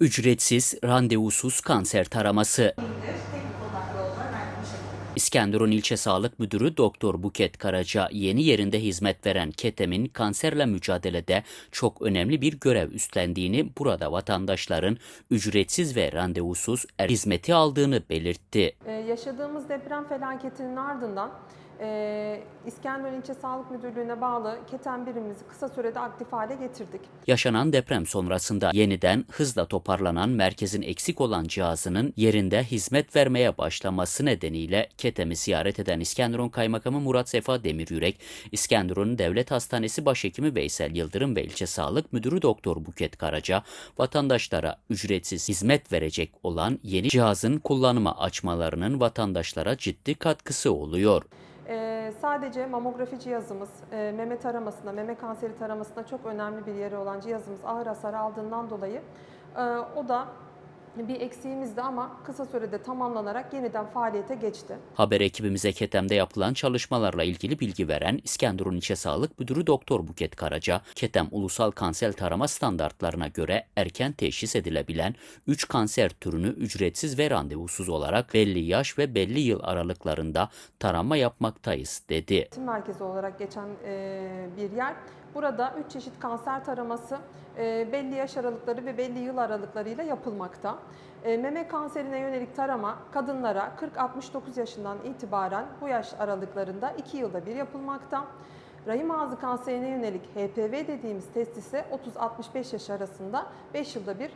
Ücretsiz, randevusuz kanser taraması. İskenderun İlçe Sağlık Müdürü Doktor Buket Karaca yeni yerinde hizmet veren KETEM'in kanserle mücadelede çok önemli bir görev üstlendiğini, burada vatandaşların ücretsiz ve randevusuz er hizmeti aldığını belirtti. Ee, yaşadığımız deprem felaketinin ardından e, İskenderun İlçe Sağlık Müdürlüğü'ne bağlı keten birimimizi kısa sürede aktif hale getirdik. Yaşanan deprem sonrasında yeniden hızla toparlanan merkezin eksik olan cihazının yerinde hizmet vermeye başlaması nedeniyle KETEM'i ziyaret eden İskenderun Kaymakamı Murat Sefa Demiryürek, İskenderun Devlet Hastanesi Başhekimi Veysel Yıldırım ve İlçe Sağlık Müdürü Doktor Buket Karaca, vatandaşlara ücretsiz hizmet verecek olan yeni cihazın kullanıma açmalarının vatandaşlara ciddi katkısı oluyor. Ee, sadece mamografi cihazımız e, meme taramasında, meme kanseri taramasında çok önemli bir yeri olan cihazımız ağır hasar aldığından dolayı e, o da bir eksiğimizdi ama kısa sürede tamamlanarak yeniden faaliyete geçti. Haber ekibimize KETEM'de yapılan çalışmalarla ilgili bilgi veren İskenderun İlçe Sağlık Müdürü Doktor Buket Karaca, KETEM ulusal kanser tarama standartlarına göre erken teşhis edilebilen 3 kanser türünü ücretsiz ve randevusuz olarak belli yaş ve belli yıl aralıklarında tarama yapmaktayız dedi. Eğitim merkezi olarak geçen e, bir yer. Burada 3 çeşit kanser taraması e, belli yaş aralıkları ve belli yıl aralıklarıyla yapılmakta. E, meme kanserine yönelik tarama kadınlara 40-69 yaşından itibaren bu yaş aralıklarında 2 yılda bir yapılmakta. Rahim ağzı kanserine yönelik HPV dediğimiz test ise 30-65 yaş arasında 5 yılda bir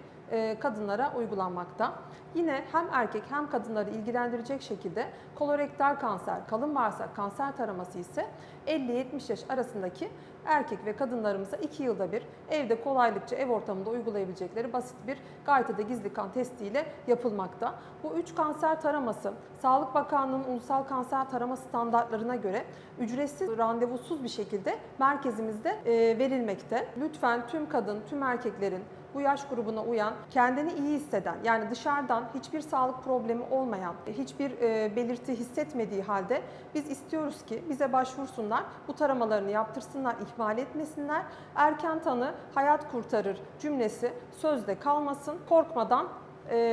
kadınlara uygulanmakta. Yine hem erkek hem kadınları ilgilendirecek şekilde kolorektal kanser, kalın bağırsak kanser taraması ise 50-70 yaş arasındaki erkek ve kadınlarımıza 2 yılda bir evde kolaylıkça ev ortamında uygulayabilecekleri basit bir gaytada gizli kan testiyle yapılmakta. Bu 3 kanser taraması Sağlık Bakanlığı'nın ulusal kanser tarama standartlarına göre ücretsiz, randevusuz bir şekilde merkezimizde e, verilmekte. Lütfen tüm kadın, tüm erkeklerin bu yaş grubuna uyan, kendini iyi hisseden, yani dışarıdan hiçbir sağlık problemi olmayan, hiçbir e, belirti hissetmediği halde biz istiyoruz ki bize başvursunlar, bu taramalarını yaptırsınlar, ihmal etmesinler. Erken tanı hayat kurtarır cümlesi sözde kalmasın. Korkmadan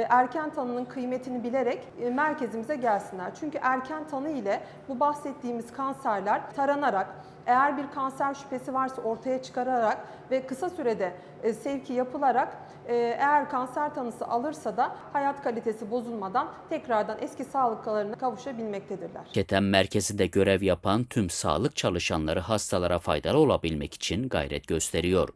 erken tanının kıymetini bilerek e, merkezimize gelsinler. Çünkü erken tanı ile bu bahsettiğimiz kanserler taranarak, eğer bir kanser şüphesi varsa ortaya çıkararak ve kısa sürede e, sevki yapılarak e, eğer kanser tanısı alırsa da hayat kalitesi bozulmadan tekrardan eski sağlıklarına kavuşabilmektedirler. KETEM merkezinde görev yapan tüm sağlık çalışanları hastalara faydalı olabilmek için gayret gösteriyor.